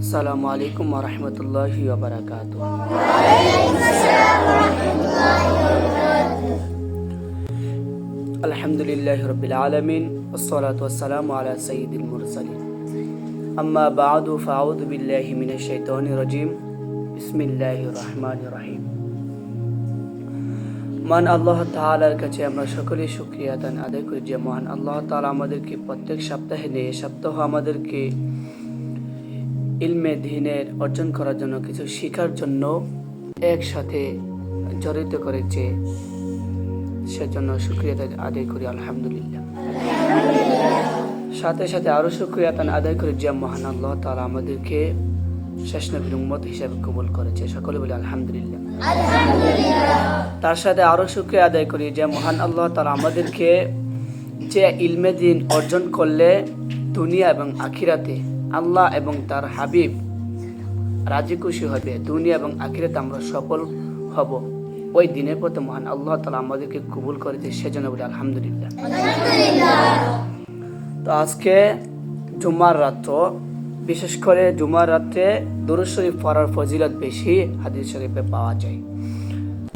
আসসালামু আলাইকুম রহমতুল্লাহি বারাকাত আলহামদুলিল্লাহ রবিল আলমিন والصلاة والسلام على سيد المرسلين أما بعد فأعوذ بالله من الشيطان الرجيم بسم الله الرحمن الرحيم মান আল্লাহ তাআলার কাছে আমরা সকলে শুক্রিয়া দান আদায় করি যে মহান আল্লাহ তাআলা আমাদেরকে প্রত্যেক সপ্তাহে নিয়ে সপ্তাহ আমাদেরকে ইলমে দিনের অর্জন করার জন্য কিছু শেখার জন্য একসাথে জড়িত করেছে। সেজন্য শুক্রিয়া আদায় করি আলহামদুলিল্লাহ। সাথে সাথে আরও শুক্রিয়া তান আদায় করি যে মহান আল্লাহ তাআলা আমাদেরকে শেষ নবীর উম্মত হিসাবে কবুল করেছে। সকলে বলে আলহামদুলিল্লাহ। তার সাথে আরও শুক্রিয়া আদায় করি যে মহান আল্লাহ তাআলা আমাদেরকে যে ইলমে দিন অর্জন করলে দুনিয়া এবং আখিরাতে আল্লাহ এবং তার হাবিব রাজি খুশি হবে। দুনিয়া এবং আখিরাতে আমরা সফল হব। ওই দিনের পথে মহান আল্লাহ তালা আমাদেরকে কবুল করেছে সেজন্য বলে আলহামদুলিল্লাহ। তো আজকে জুমার রাত্র বিশেষ করে জুমার রাত্রে দরুদ শরীফ পড়ার ফজিলত বেশি হাদিস শরীফে পাওয়া যায়।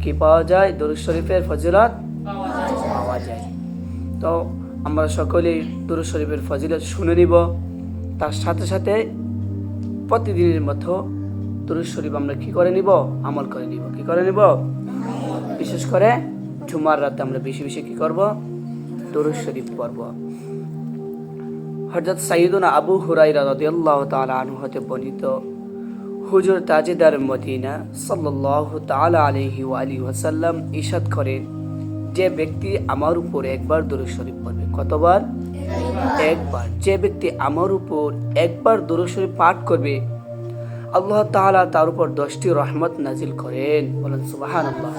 কি পাওয়া যায়? দরুদ শরীফের ফজিলত পাওয়া যায়। তো আমরা সকলেই দরুদ শরীফের ফজিলত শুনে নিব। তার সাথে সাথে প্রতিদিনের মতো দরুদ শরীফ আমরা কি করে নিব? আমল করে নিব। কি করে নিব? বিশেষ করে জুমার রাতে আমরা বেশি বেশি কি করব? দরুদ শরীফ পড়ব। হযরত সাইয়্যিদুনা আবু হুরায়রা রাদিয়াল্লাহু তাআলা আনহু হতে বর্ণিত হুজুর তাজেদার মদিনা আলাইহি ওয়া আলিহি ওয়াসাল্লাম ইরশাদ করেন, যে ব্যক্তি আমার উপর একবার দরুদ শরীফ পড়বে। কতবার? একবার যে ব্যক্তি আমার উপর একবার দরুদ শরীফ পাঠ করবে, আল্লাহ তাআলা তার উপর দশটি রহমত নাজিল করেন। বলেন সুবহানাল্লাহ।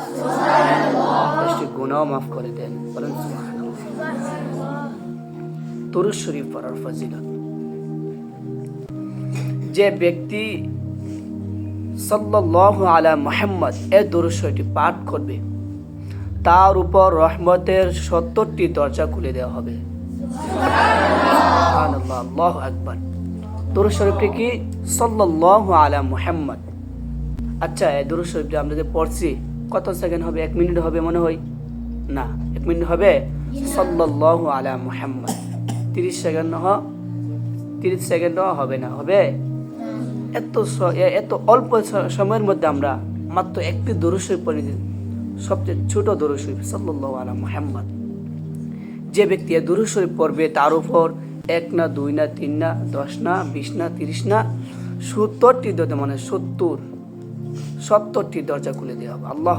দশটি গুনাহ মাফ করে দেন। বলেন দরুদ শরীফ পড়ার ফজিলত। যে ব্যক্তি সাল্লাল্লাহু আলা মুহাম্মদ এ দরুদ পাঠ করবে, তার উপর রহমতের সত্তরটি দরজা খুলে দেওয়া হবে। আলা আচ্ছা পড়ছি, কত সেকেন্ড হবে? এক মিনিট হবে মনে হয়? না, এক মিনিট হবে? তিরিশ সেকেন্ড হ তিরিশ সেকেন্ডও হবে না, হবে? এত এত অল্প সময়ের মধ্যে আমরা মাত্র একটি দরুদ শরীফ। সবচেয়ে ছোট দরুদ শরীফ, সাল্লাল্লাহু মুহাম্মদ। যে ব্যক্তি দুরু শরীফ পড়বে, তার উপর এক না, দুই না, তিন না, দশ না, বিশ না, তিরিশ না, সত্তরটি দরজা মানে সত্তর, সত্তরটি দরজা খুলে দেওয়া হবে। আল্লাহ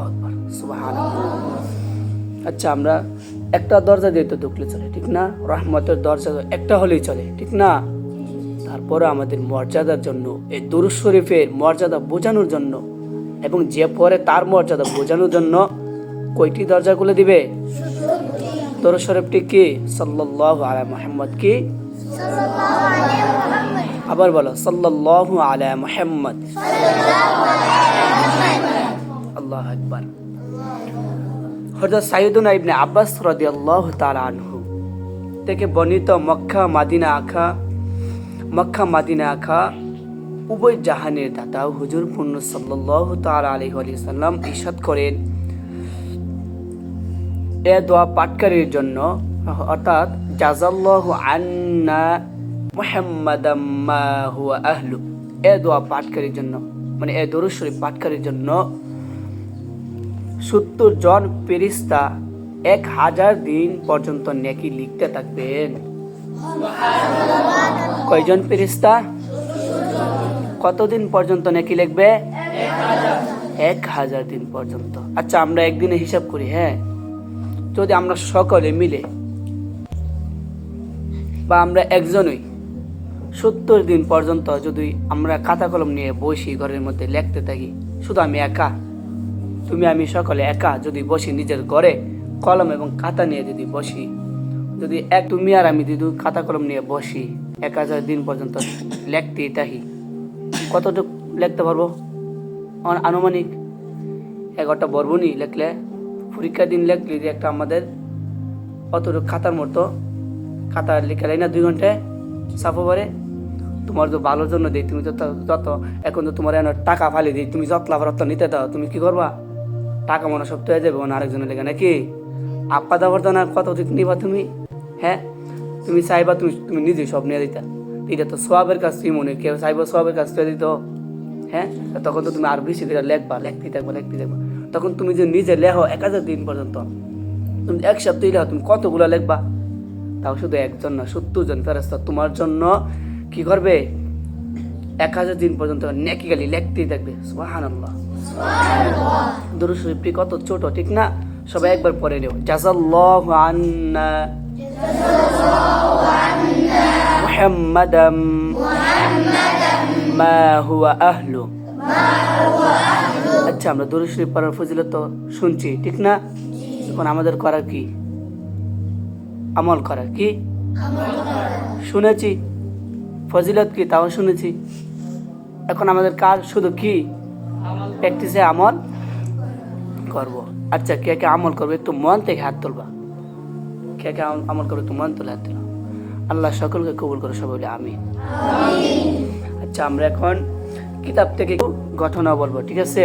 আচ্ছা আমরা একটা দরজা দিয়ে তো ঢুকলে চলে, ঠিক না? রহমতের দরজা একটা হলেই চলে, ঠিক না? তারপরে আমাদের মর্যাদার জন্য, এই দুরু শরীফের মর্যাদা বোঝানোর জন্য এবং যে পরে তার মর্যাদা বোঝানোর জন্য কয়টি দরজা খুলে দিবে? দরুদ শরীফটি কি? সাল্লাল্লাহু আলা মুহাম্মদ কি? আবার বলো, সাল্লাল্লাহু আলা মুহাম্মদ। আল্লাহ আকবার। হযরত সাইয়্যিদুনা ইবনে আব্বাস রাদিয়াল্লাহু তাআলা আনহু থেকে বর্ণিত মক্কা মাদিনা আখা, মক্কা মাদিনা আখা উভয় জাহানের দাতা হুজুর পূর্ণ সাল্লাল্লাহু তাআলা আলাইহি ওয়া সাল্লাম ইরশাদ করেন। এ দোয়া পাঠকারীর জন্য। অর্থাৎ জাজাল্লাহু আন্না মুহাম্মাদাম মা হুয়া আহলু। এ দোয়া পাঠকারীর জন্য মানে এ দরুদ শরীফ পাঠকারীর জন্য সত্তর জন ফেরিস্তা এক হাজার দিন পর্যন্ত নেকি লিখতে থাকবেন। কয়জন ফেরিস্তা কতদিন পর্যন্ত নেকি লিখবে? এক হাজার দিন পর্যন্ত। আচ্ছা আমরা একদিনে হিসাব করি হ্যাঁ? যদি আমরা সকলে মিলে বা আমরা একজনই সত্তর দিন পর্যন্ত যদি আমরা খাতা কলম নিয়ে বসি ঘরের মধ্যে লিখতে থাকি, শুধু আমি একা? তুমি, আমি সকলে একা যদি বসি নিজের ঘরে কলম এবং খাতা নিয়ে যদি বসি, যদি এক, তুমি আর আমি যদি খাতা কলম নিয়ে বসি, এক হাজার দিন পর্যন্ত লিখতেই থাকি, কতটুকু লিখতে পারব? আনুমানিক এগারোটা বর্বনি লিখলে পরীক্ষার দিন লিখলে যে একটা আমাদের অতটুকু খাতার মতো খাতা লিখে না, দুই ঘন্টায় সাফো পারে। তোমার তো ভালোর জন্য দিই, তুমি তো ত- যত এখন তো তোমার এনে টাকা ফালি দিই, তুমি যত লাভ রত্ন নিতে দাও, তুমি কি করবা? টাকা মনে সব তো হয়ে যাবে, মনে আরেকজনের লেগে, নাকি? আপা দাবার তো না কত ঠিক নিবা তুমি? হ্যাঁ? তুমি চাইবা তুমি তুমি নিজে সব নিয়ে দিতা। এটা তো সবের কাছ তুমি মনে কেউ চাইব সবের কাছ থেকে দিত। হ্যাঁ? তখন তো তুমি আর বেশি করে লেখবা লেখতে থাকবা লেখতে থাকবা। তখন তুমি যে নিজে লেখো এক হাজার দিন পর্যন্ত তুমি এক সপ্তাহে লেখো তুমি কতগুলো লেখবা? তাও শুধু একজন না সত্তর জন ফেরস্তা তোমার জন্য কি করবে? এক হাজার দিন পর্যন্ত নেকি গালি লেখতেই থাকবে। আল্লাহ দুরুদ কত ছোট ঠিক না? সবাই একবার পড়ে নিও। জাজাল্লাহু আন্না। মুহাম্মাদাম। মা হুয়া আহলু আচ্ছা আমরা দুরুদ শরীফ পড়ার ফজিলত তো শুনছি, ঠিক না? এখন আমাদের করার কি? আমল করার কি? শুনেছি। ফজিলত কি? তাও শুনেছি। এখন আমাদের কাজ শুধু কি? প্র্যাকটিসে আমল করব। আচ্ছা কে কে আমল করবে? একটু মন থেকে হাত তুলবা। কে কে আম- আমল করবে? একটু মন তুলে হাত তুলো। আল্লাহ সকলকে কবুল করে সবাই বলে আমি আচ্ছা আমরা এখন কিতাব থেকে ঘটনা বলব, ঠিক আছে?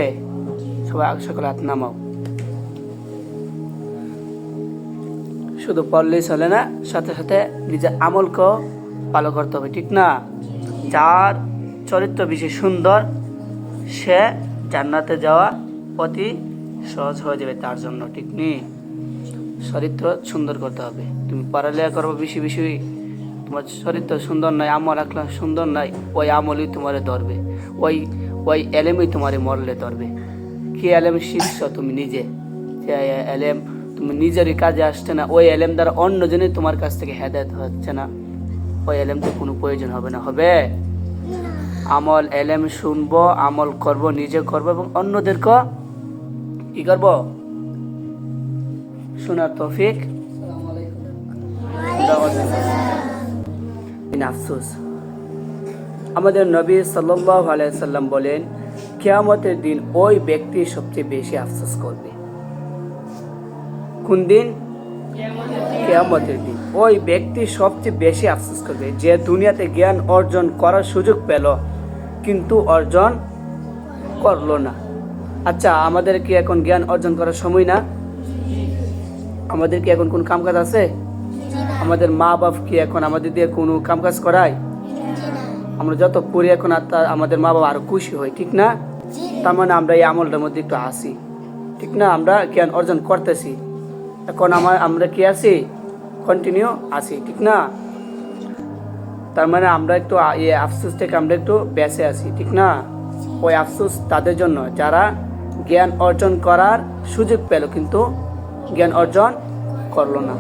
সবাই সকলে হাত নামাও। শুধু পড়লেই চলে না, সাথে সাথে নিজের আমলকেও ভালো করতে হবে, ঠিক না? যার চরিত্র বেশি সুন্দর, সে জান্নাতে যাওয়া অতি সহজ হয়ে যাবে তার জন্য, ঠিক নেই? চরিত্র সুন্দর করতে হবে। তুমি পড়ালেখা করব বেশি বেশি। তোমার শরীর তো সুন্দর নয় আমল আখলা সুন্দর নয় ওই আমলই তোমারে ধরবে ওই ওই এলেমই তোমারে মরলে ধরবে। কি এলেম শিখছ তুমি নিজে? যে এলেম তুমি নিজেরই কাজে আসছে না ওই এলেম দ্বারা অন্যজনই তোমার কাছ থেকে হেদায়ত হচ্ছে না। ওই এলেম তো কোনো প্রয়োজন হবে না হবে? আমল এলেম শুনব আমল করব নিজে করব এবং অন্যদেরকে কি করব? শোনার তৌফিক। ইন আফসোস। আমাদের নবী সাল্লাল্লাহু আলাইহি সাল্লাম বলেন, কিয়ামতের দিন ওই ব্যক্তি সবচেয়ে বেশি আফসোস করবে। কোন দিন? কেয়ামতের দিন। ওই ব্যক্তি সবচেয়ে বেশি আফসোস করবে। যে দুনিয়াতে জ্ঞান অর্জন করার সুযোগ পেল, কিন্তু অর্জন করল না। আচ্ছা আমাদের কি এখন জ্ঞান অর্জন করার সময় না? আমাদের কি এখন কোন কামকাজ আছে? আমাদের মা বাপ কি এখন আমাদের দিয়ে কোনো কামকাজ করায়? আমরা যত পড়ি এখন আর আমাদের মা বাবা আরও খুশি হয়, ঠিক না? তার মানে আমরা এই আমলটার মধ্যে একটু আসি ঠিক না? আমরা জ্ঞান অর্জন করতেছি। এখন আমার আমরা কি আছি? কন্টিনিউ আছি, ঠিক না? তার মানে আমরা একটু এই আফসোস থেকে আমরা একটু বেঁচে আছি, ঠিক না? ওই আফসোস তাদের জন্য, যারা জ্ঞান অর্জন করার সুযোগ পেল কিন্তু জ্ঞান অর্জন করল না।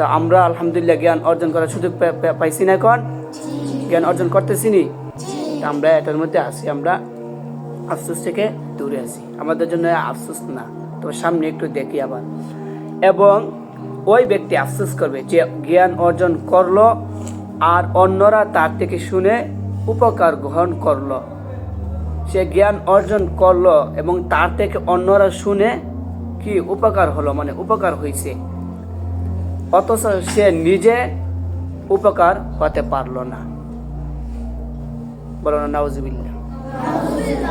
তো আমরা আলহামদুলিল্লাহ জ্ঞান অর্জন করার সুযোগ পাইছি না এখন। জ্ঞান অর্জন করতেছি নি আমরা এটার মধ্যে আছি, আমরা আফসোস থেকে দূরে আছি। আমাদের জন্য আফসোস না তো সামনে একটু দেখি আবার। এবং ওই ব্যক্তি আফসোস করবে যে জ্ঞান অর্জন করল আর অন্যরা তার থেকে শুনে উপকার গ্রহণ করল। সে জ্ঞান অর্জন করল এবং তার থেকে অন্যরা শুনে কি উপকার হলো মানে উপকার হয়েছে অথচ সে নিজে উপকার হতে পারল না। বলো না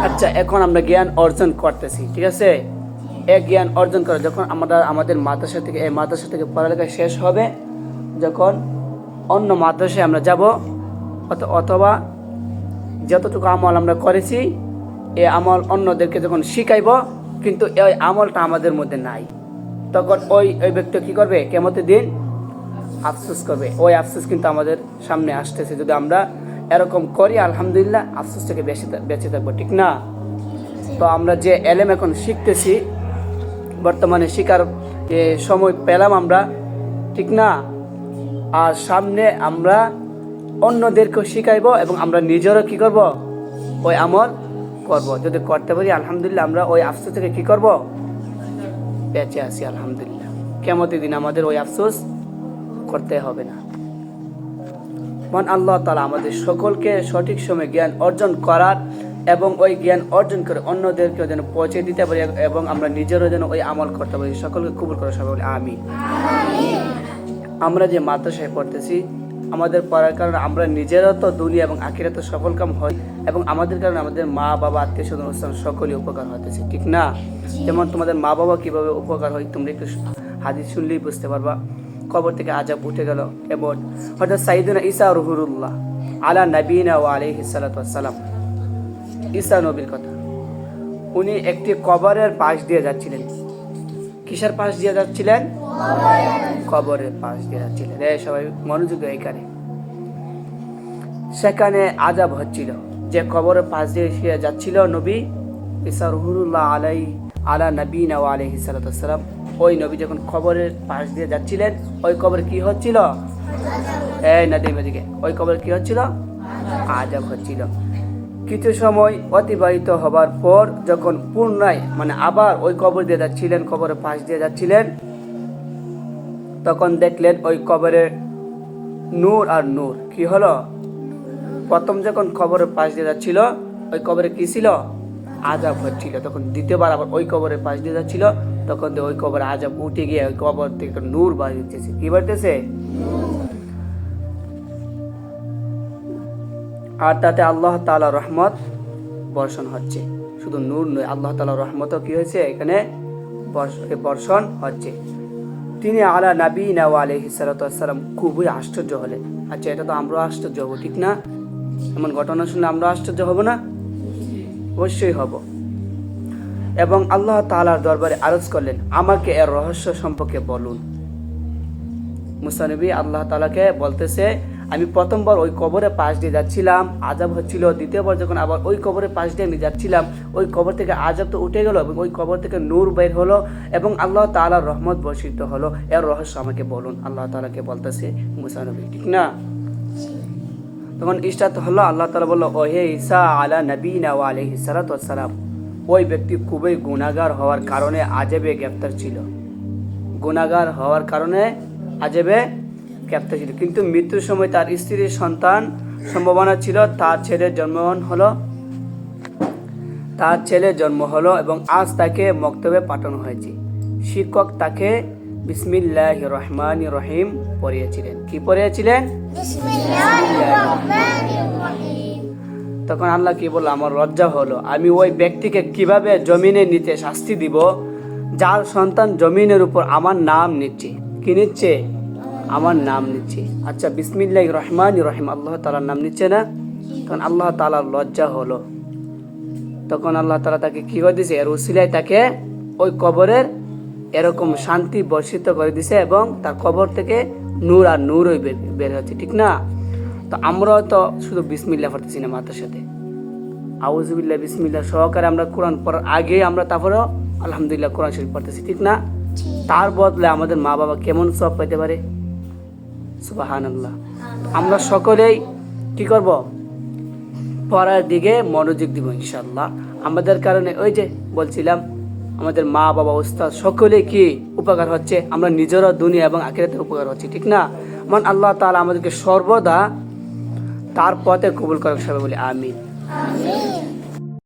আচ্ছা এখন আমরা জ্ঞান অর্জন করতেছি, ঠিক আছে? এক জ্ঞান অর্জন করে, যখন আমরা আমাদের মাদ্রাসা থেকে, এই মাদ্রাসা থেকে পড়ালেখা শেষ হবে, যখন অন্য মাদ্রাসায় আমরা যাব, অথ- অথবা যতটুকু আমল আমরা করেছি, এ আমল অন্যদেরকে যখন শিখাইব, কিন্তু এই আমলটা আমাদের মধ্যে নাই। তখন ওই ওই ব্যক্তি কি করবে? কেমতের দিন আফসোস করবে। ওই আফসোস কিন্তু আমাদের সামনে আসতেছে। যদি আমরা এরকম করি, আলহামদুলিল্লাহ আফসোস থেকে বেশি বেঁচে থাকব, ঠিক না? তো আমরা যে এলেম এখন শিখতেছি, বর্তমানে শিকার সময় পেলাম আমরা, ঠিক না? আর সামনে আমরা অন্যদেরকেও শিখাইব এবং আমরা নিজেরও কি করব? ওই আমল করব। যদি করতে পারি, আলহামদুলিল্লাহ আমরা ওই আফসোস থেকে কি করব? বেঁচে আছি আলহামদুলিল্লাহ। কেমতের দিন আমাদের ওই আফসোস করতে হবে না। মহান আল্লাহ তালা আমাদের সকলকে সঠিক সময়ে জ্ঞান অর্জন করার এবং ওই জ্ঞান অর্জন করে অন্যদেরকেও যেন পৌঁছে দিতে পারি এবং আমরা নিজেরও যেন ওই আমল করতে পারি। সকলকে কবুল করে সবাই বলে আমি আমরা যে মাদ্রাসায় পড়তেছি আমাদের পড়ার কারণে আমরা নিজেরও তো দুনিয়া এবং আখিরাতে সফল কাম হয়। এবং আমাদের কারণে আমাদের মা বাবা আত্মীয় স্বজন অনুষ্ঠান সকলেই উপকার হতেছে ঠিক না? যেমন তোমাদের মা বাবা কীভাবে উপকার হয় তোমরা একটু হাদিস শুনলেই বুঝতে পারবা। কবর থেকে আজাব উঠে গেল এবং হঠাৎ সাইদিনা ঈসা রহুরুল্লাহ আলা নবীনা ও আলহি সালাতাম ঈসা নবীর কথা। উনি একটি কবরের পাশ দিয়ে যাচ্ছিলেন। কিসের পাশ দিয়ে যাচ্ছিলেন? কবরের পাশ দিয়ে যাচ্ছিলেন। সবাই মনোযোগ এখানে। সেখানে আজাব হচ্ছিল। যে কবরের পাশ দিয়ে সে যাচ্ছিল নবী ইসা রহুরুল্লাহ আলাই আলা নবীন ও আলহি সালাতাম ওই নবী যখন কবরের পাশ দিয়ে যাচ্ছিলেন, ওই কবর কি হচ্ছিল? এই নদী নদীকে ওই কবর কি হচ্ছিল? আজাব হচ্ছিল। কিছু সময় অতিবাহিত হবার পর যখন পুনরায় মানে আবার ওই কবর দিয়ে যাচ্ছিলেন, কবরের পাশ দিয়ে যাচ্ছিলেন, তখন দেখলেন ওই কবরে নূর আর নূর। কি হলো? প্রথম যখন কবরের পাশ দিয়ে যাচ্ছিল, ওই কবরে কি ছিল? আজাব হচ্ছিল। তখন দ্বিতীয়বার আবার ওই কবরের পাশ দিয়ে যাচ্ছিল, তখন ওই কবরে আজাব উঠে গিয়ে ওই কবর থেকে নূর বাড়িতেছে কি বাড়িতেছে? আর তাতে আল্লাহ তাআলা রহমত বর্ষণ হচ্ছে। শুধু নূর নয়, আল্লাহ তাআলা রহমতও কি হয়েছে? এখানে বর্ষ- বর্ষণ হচ্ছে। তিনি আলা নাবি নাও আলহি খুবই আশ্চর্য হলেন। আচ্ছা এটা তো আমরাও আশ্চর্য হব, ঠিক না? এমন ঘটনা শুনে আমরা আশ্চর্য হব না? অবশ্যই হব। এবং আল্লাহ তাআলার দরবারে আরজ করলেন, আমাকে এর রহস্য সম্পর্কে বলুন। মুসানবী আল্লাহ তালাকে বলতেছে, আমি প্রথমবার ওই কবরে পাশ দিয়ে যাচ্ছিলাম আজাব হচ্ছিল। দ্বিতীয়বার যখন আবার ওই কবরের পাশ দিয়ে আমি যাচ্ছিলাম, ওই কবর থেকে আজাব তো উঠে গেল এবং ওই কবর থেকে নূর বের হলো এবং আল্লাহ তাআলার রহমত বর্ষিত হলো। এর রহস্য আমাকে বলুন, আল্লাহ তালাকে বলতেছে মুসানবী ঠিক না? তখন ইস্টাত হলো, আল্লাহ তালা বলল ও হে ঈসা আলা নবীনা ও আলহি সালাতাম ওই ব্যক্তি খুবই গুণাগার হওয়ার কারণে আজেবে গ্রেপ্তার ছিল। গুণাগার হওয়ার কারণে আজেবে গ্রেপ্তার ছিল। কিন্তু মৃত্যুর সময় তার স্ত্রীর সন্তান সম্ভাবনা ছিল, তার ছেলের জন্মগ্রহণ হলো, তার ছেলে জন্ম হলো এবং আজ তাকে মক্তবে পাঠানো হয়েছে। শিক্ষক তাকে বিসমিল্লাহ রহমান রহিম পড়িয়েছিলেন। কি পড়িয়েছিলেন? তখন আল্লাহ কি বলল আমার লজ্জা হলো আমি ওই ব্যক্তিকে কীভাবে জমিনে নিতে শাস্তি দিব? যার সন্তান জমিনের উপর আমার নাম নিচ্ছে কি নিচ্ছে? আমার নাম নিচ্ছে। আচ্ছা বিসমিল্লাহ রহমান রহিম আল্লাহ তালার নাম নিচ্ছে না? তখন আল্লাহ তালার লজ্জা হলো। তখন আল্লাহ তালা তাকে কি করে দিছে? এর উসিলায় তাকে ওই কবরের এরকম শান্তি বর্ষিত করে দিছে এবং তার কবর থেকে নূর আর নূরই বের হচ্ছে, ঠিক না? তো আমরাও তো শুধু বিসমিল্লা পড়তেছি না মাতার সাথে। আউজুবিল্লাহ বিসমিল্লা সহকারে আমরা কোরআন পড়ার আগে আমরা তারপরেও আলহামদুলিল্লাহ কোরআন শরীফ পড়তেছি, ঠিক না? তার বদলে আমাদের মা বাবা কেমন সব পেতে পারে? সুবাহান আমরা সকলেই কি করব? পড়ার দিকে মনোযোগ দিব ইনশাল্লাহ আমাদের কারণে ওই যে বলছিলাম আমাদের মা, বাবা, ওস্তাদ সকলে কি উপকার হচ্ছে? আমরা নিজেরা দুনিয়া এবং আখিরাতের উপকার হচ্ছে, ঠিক না? মান আল্লাহ তালা আমাদেরকে সর্বদা তার পথে কবুল করার সবাই বলি আমিন।